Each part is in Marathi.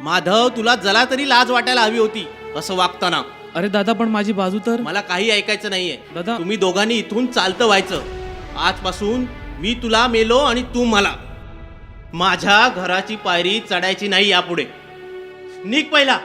माधव तुला जला तरी लाज वाटायला हवी होती असं वागताना. अरे दादा पण माझी बाजू तर? मला काही ऐकायचं नाहीये. दादा. तुम्ही दोघांनी इथून चालतं व्हायचं. आजपासून मी तुला मेलो आणि तू मला. माझ्या घराची पायरी चढायची नाही यापुढे. निघ पहिला.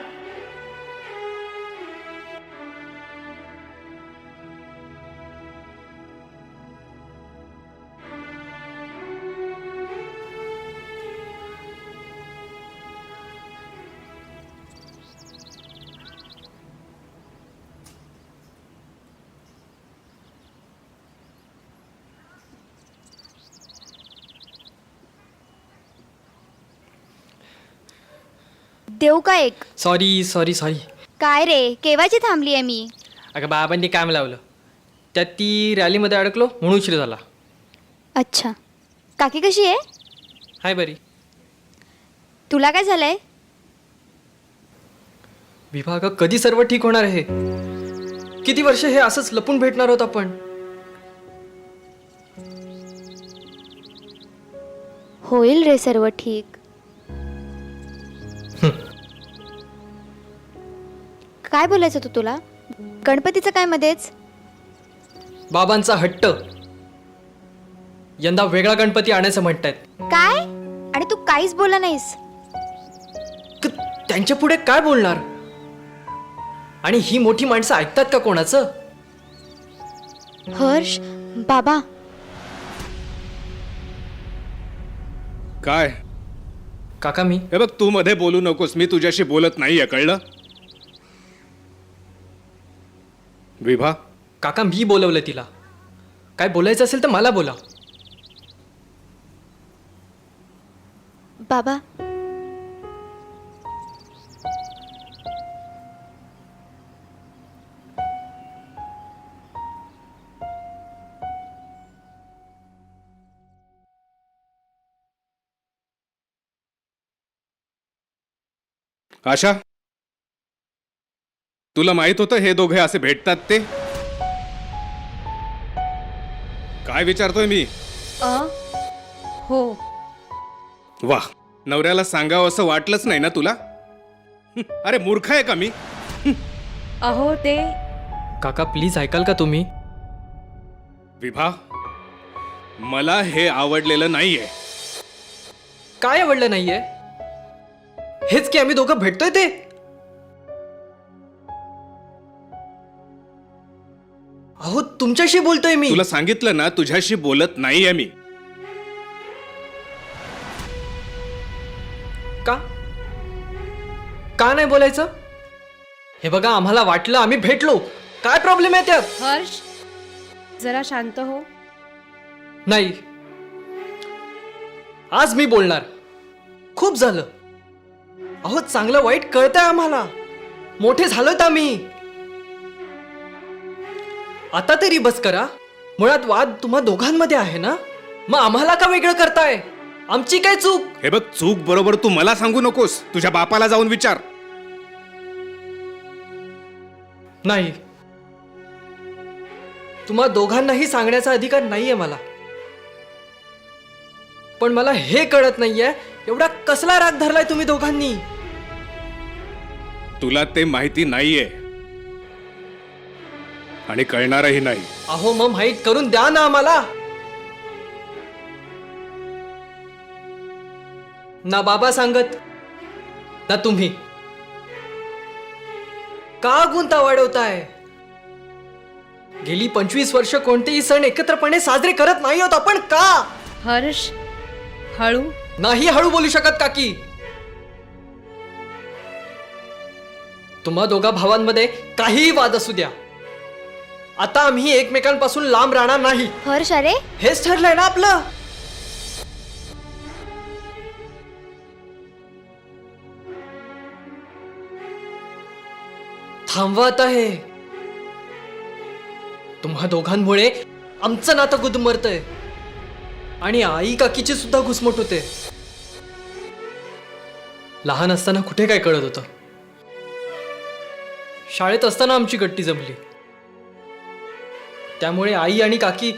देऊ का एक? सॉरी सॉरी सॉरी काय रे? केव्हाची थांबली आहे मी? अगं बाबांनी काम लावलं. त्यात ती रॅलीमध्ये अडकलो म्हणून उशीर झाला. अच्छा. काकी कशी आहे? हाय बरी. तुला काय झालंय? विभाग कधी सर्व ठीक होणार आहे? किती वर्ष हे असंच लपून भेटणार आहोत आपण? होईल रे सर्व ठीक. काय बोलायचं होतं तुला? गणपतीचं काय मध्येच? बाबांचा हट्ट. यंदा वेगळा गणपती आणायचं म्हणतायत. काय? आणि तू काहीच बोलला नाहीस. क- त्यांच्या पुढे काय बोलणार? आणि ही मोठी माणसं ऐकतात का कोणाचं? हर्ष बाबा. काय? काका मी हे बघ तू मध्ये बोलू नकोस. मी तुझ्याशी बोलत नाहीये कळलं? विभा? काका मी बोलवलं तिला. काय बोलायचं असेल तर मला बोला. बाबा. आशा? तुला माहीत होतं हे दोघे असे भेटतात ते? काय विचारतोय मी? हो. वा नवऱ्याला सांगावं असं वाटलंच नाही ना तुला? अरे मूर्ख आहे का मी? अहो ते काका प्लीज ऐकाल का तुम्ही? विभा मला हे आवडलेलं नाहीये. काय आवडलं नाहीये? हेच की आम्ही दोघं भेटतोय ते? अहो तुमच्याशी बोलतोय मी. तुला सांगितलं ना तुझ्याशी बोलत नाहीये मी. का? का नाही बोलायचं? हे बघा आम्हाला वाटलं आम्ही भेटलो. काय प्रॉब्लेम आहे त्यात? हर्ष जरा शांत हो. नाही. आज मी बोलणार. खूप झालं. अहो चांगलं वाईट कळतंय आम्हाला. मोठे झालोत आम्ही. आता तरी बस करा. मुळात वाद तुम्हा दोघांमध्ये आहे ना? मग आम्हाला का वेगळं करताय? आमची काय चूक? हे बघ चूक बरोबर तू मला सांगू नकोस. तुझ्या बापाला जाऊन विचार. नाही. तुम्हा दोघांनाही सांगण्याचा अधिकार नाहीये मला. पण मला हे कळत नाहीये एवढा कसला राग धरलाय तुम्ही दोघांनी? तुला ते माहिती नाहीये. आणि कळणारही नाही. अहो मग माहीत करून द्या ना आम्हाला. ना बाबा सांगत ना तुम्ही. का गुंता वाढवताय? गेली पंचवीस वर्ष कोणतेही सण एकत्रपणे साजरे करत नाही आहोत आपण का? हर्ष हळू. नाही हळू बोलू शकत काकी. तुम्हा दोघा भावांमध्ये काहीही वाद असू द्या. आता आम्ही एकमेकांपासून लांब राहणार नाही. हर्ष अरे हेच ठरलंय ना आपलं. थांबवत आहे. तुम्हा दोघांमुळे आमचं नातं गुदमरतय. आणि आई काकीची सुद्धा घुसमट होते. लहान असताना कुठे काय कळत होतं? शाळेत असताना आमची गट्टी जमली. त्यामुळे आई आणि काकी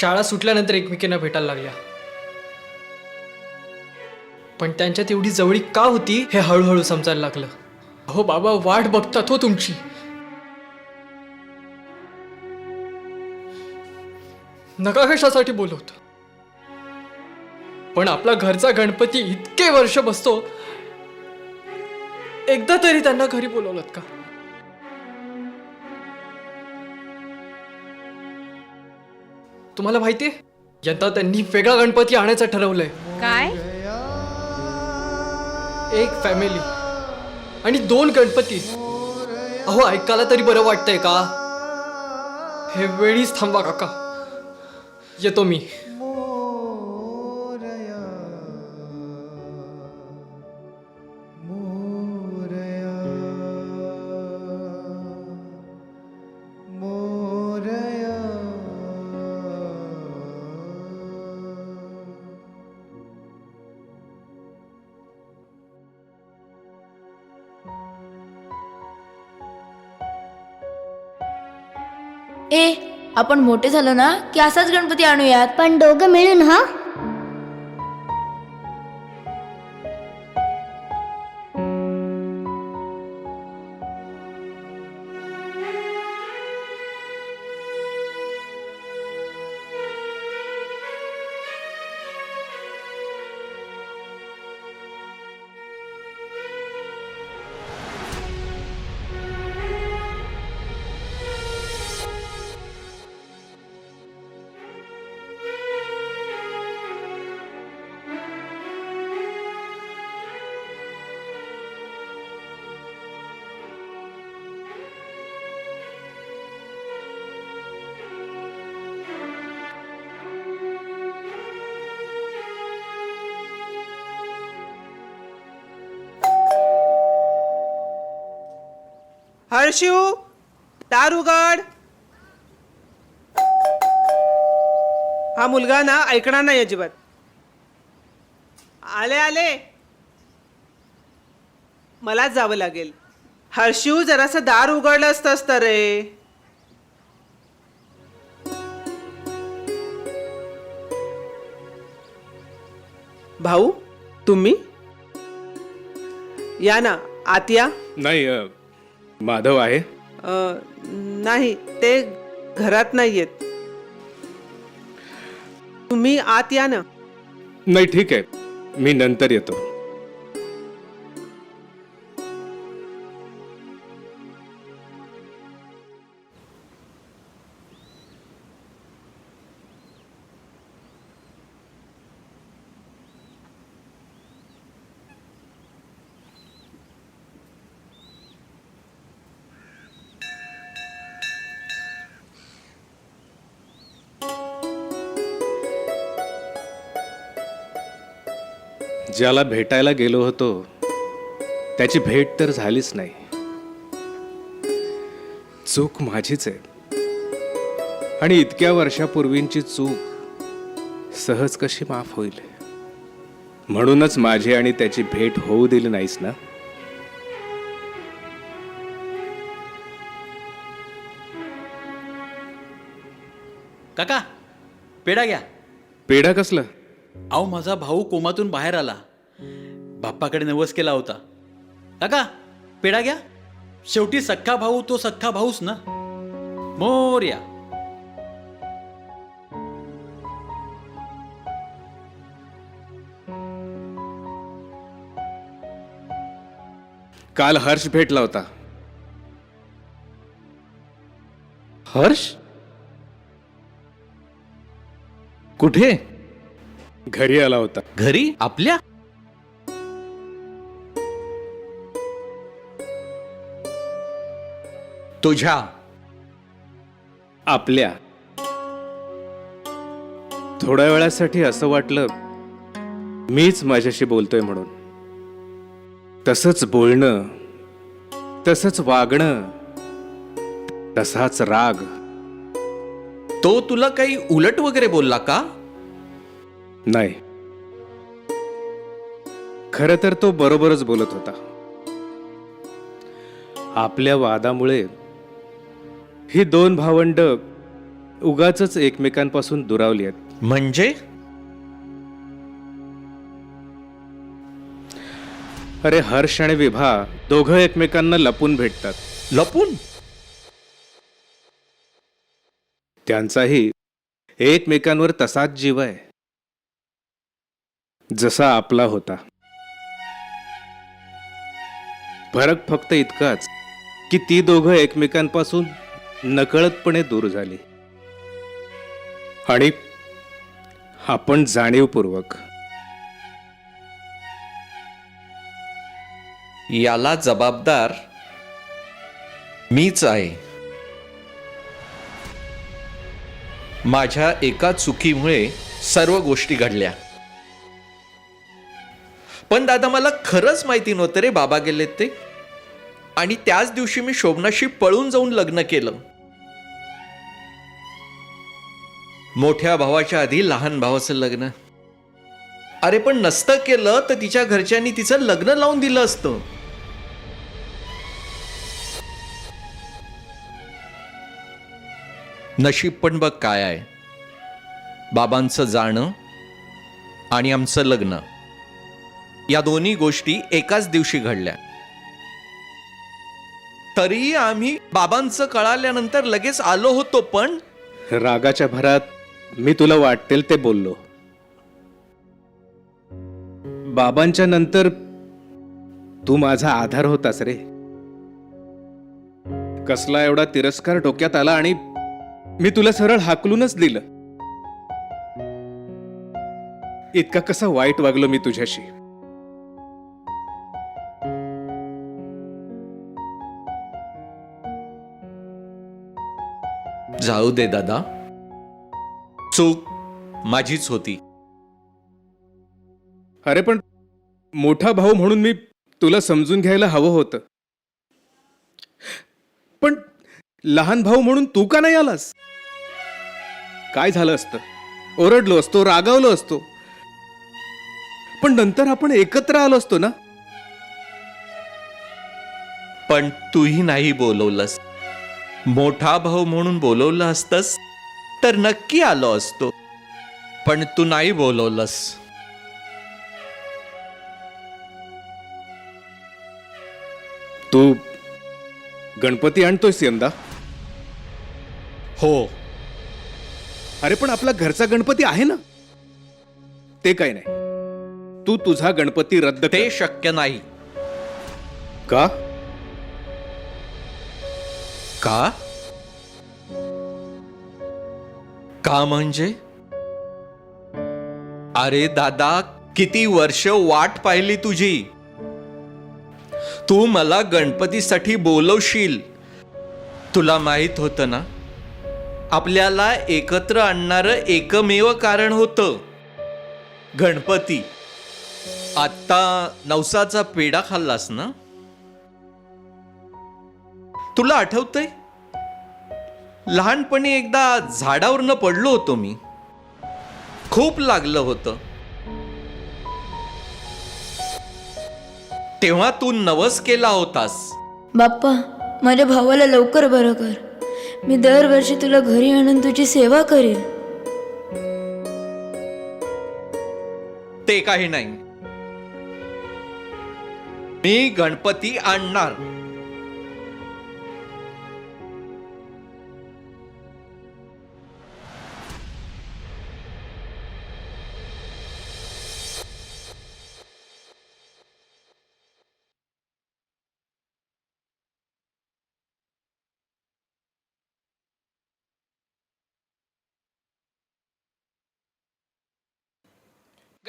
शाळा सुटल्यानंतर एकमेकींना भेटायला लागल्या. पण त्यांच्यात एवढी जवळीक का होती हे हळूहळू समजायला लागलं. हो बाबा वाट बघतात हो तुमची. नका कशासाठी बोलवत. पण आपला घरचा गणपती इतके वर्ष बसतो एकदा तरी त्यांना घरी बोलवलं का? तुम्हाला माहितीये यंदा त्यांनी वेगळा गणपती आणायचं ठरवलंय. काय? एक फॅमिली आणि दोन गणपती. अहो ऐकायला तरी बरं वाटतंय का? हे वेळीच थांबा काका. येतो मी. आपण मोठे झालो ना की असाच गणपती आणूयात? पण दोघं मिळून हा? हर्षू दार उघड हा मुलगा ना ऐकणार नाही अजिबात. आले आले. मलाच जावं लागेल. हर्षिव जरासं दार उघडलं असतं असतं रे. भाऊ तुम्ही? या ना आत या नाही अ, माधव आहे? अ, नाही ते घरात नाही आहेत तुम्ही आत या ना. नाही ठीक आहे. मी नंतर येतो. ज्याला भेटायला गेलो होतो त्याची भेट तर झालीच नाही. चूक माझीच आहे. आणि इतक्या वर्षापूर्वींची चूक सहज कशी माफ होईल? म्हणूनच माझी आणि त्याची भेट होऊ दिली नाहीस ना? काका पेढा घ्या. पेढा कसला? अहो माझा भाऊ कोमातून बाहेर आला. बाप्पाकडे नवस केला होता. काका पेढा घ्या. शेवटी सख्खा भाऊ तो सख्खा भाऊच ना. मोर्या. काल हर्ष भेटला होता. हर्ष? कुठे? घरी आला होता. घरी? आपल्या? तुझ्या. आपल्या. थोड्या वेळासाठी असं वाटलं मीच माझ्याशी बोलतोय म्हणून. तसंच बोलणं तसंच वागणं तसाच राग. तो तुला काही उलट वगैरे बोलला का? नाही. खर तर तो बरोबरच बोलत होता. आपल्या वादामुळे ही दोन भावंड उगाच एकमेकांपासून दुरावली आहेत. म्हणजे? अरे हर्ष आणि विभा दोघं एकमेकांना लपून भेटतात. लपून? त्यांचाही एकमेकांवर तसाच जीव आहे. जसा आपला होता. फरक फक्त इतकाच की ती दोघं एकमेकांपासून नकळतपणे दूर झाली. आणि आपण जाणीवपूर्वक याला जबाबदार मीच आहे. माझ्या एका चुकीमुळे सर्व गोष्टी घडल्या. पण दादा मला खरंच माहिती नव्हतं रे बाबा गेलेत ते. आणि त्याच दिवशी मी शोभनाशी पळून जाऊन लग्न केलं. मोठ्या भावाच्या आधी लहान भावाचं लग्न. अरे पण नसतं केलं तर तिच्या घरच्यांनी तिचं लग्न लावून दिलं असतं. नशीब पण बघ काय आहे. बाबांचं जाणं आणि आमचं लग्न. या दोन्ही गोष्टी एकाच दिवशी घडल्या. तरीही आम्ही बाबांचं कळाल्यानंतर लगेच आलो होतो पण रागाच्या भरात मी तुला वाटेल ते बोललो. बाबांच्या नंतर तू माझा आधार होतास रे. कसला एवढा तिरस्कार डोक्यात आला आणि मी तुला सरळ हाकलूनच दिलं. इतका कसा वाईट वागलो मी तुझ्याशी. जाऊ दे दादा. चूक माझीच होती. अरे पण मोठा भाऊ म्हणून मी तुला समजून घ्यायला हवं होतं. पण लहान भाऊ म्हणून तू का नाही आलास? काय झालं असतं? ओरडलो असतो रागावलो असतो. पण नंतर आपण एकत्र आलो असतो ना? पण तूही नाही बोलवलंस. मोठा भाऊ म्हणून बोलवलं असतंस तर नक्की आलो असतो. पण तू नाही बोलवलंस. तू गणपती आणतोयस यंदा? हो. अरे पण आपला घरचा गणपती आहे ना? ते काय नाही. तू तुझा गणपती रद्द ते कर. शक्य नाही. का? का? का म्हणजे? अरे दादा किती वर्ष वाट पाहिली तुझी? तू मला गणपतीसाठी बोलवशील. तुला माहीत होतं ना? आपल्याला एकत्र आणणारं एकमेव कारण होतं. गणपती. आत्ता नवसाचा पेढा खाल्लास ना? तुला आठवतंय? लहानपणी एकदा झाडावरनं पडलो होतो मी. खूप लागलं होतं. तेव्हा तू नवस केला होतास. बाप्पा माझ्या भावाला लवकर बरं कर. मी दरवर्षी तुला घरी आणून तुझी सेवा करेन. ते काही नाही. मी गणपती आणणार.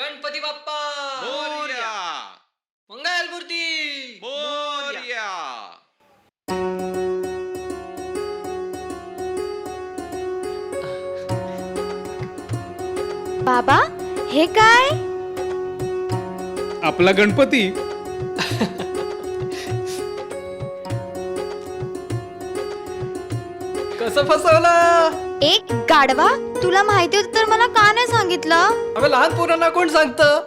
गणपती बाप्पा! मंगल मूर्ती बाबा हे काय? आपला गणपती. कसं फसवलं? एक गाडवा तुला माहिती होत तर मला का नाही सांगितलं? अगं लहान पोरांना कोण सांगतं?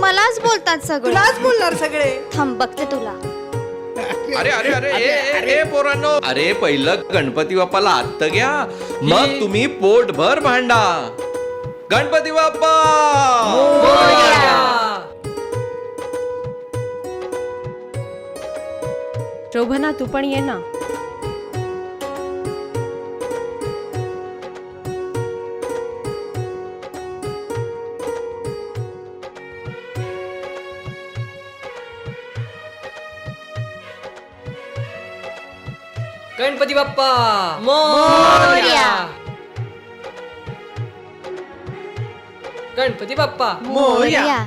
मलाच बोलतात सगळे. तुलाच बोलणार सगळे? थांब बघते तुला. अरे अरे अरे पोरांनो. अरे पहिलं गणपती बाप्पाला आत्त घ्या. मग तुम्ही पोटभर भांडा. गणपती बाप्पा! शोभना तू पण ये ना. गणपती बाप्पा! मोरया! गणपती बाप्पा! मोरया!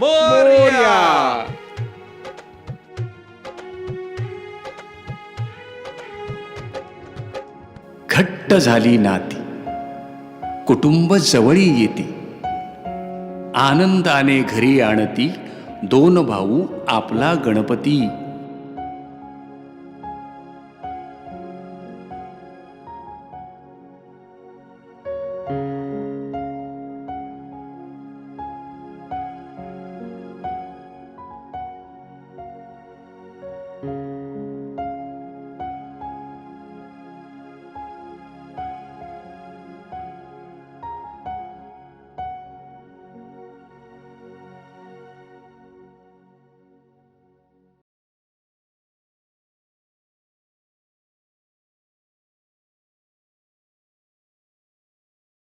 मोरया! घट्ट झाली नाती. कुटुंब जवळी येती. आनंदाने घरी आणती दोन भाऊ आपला गणपती.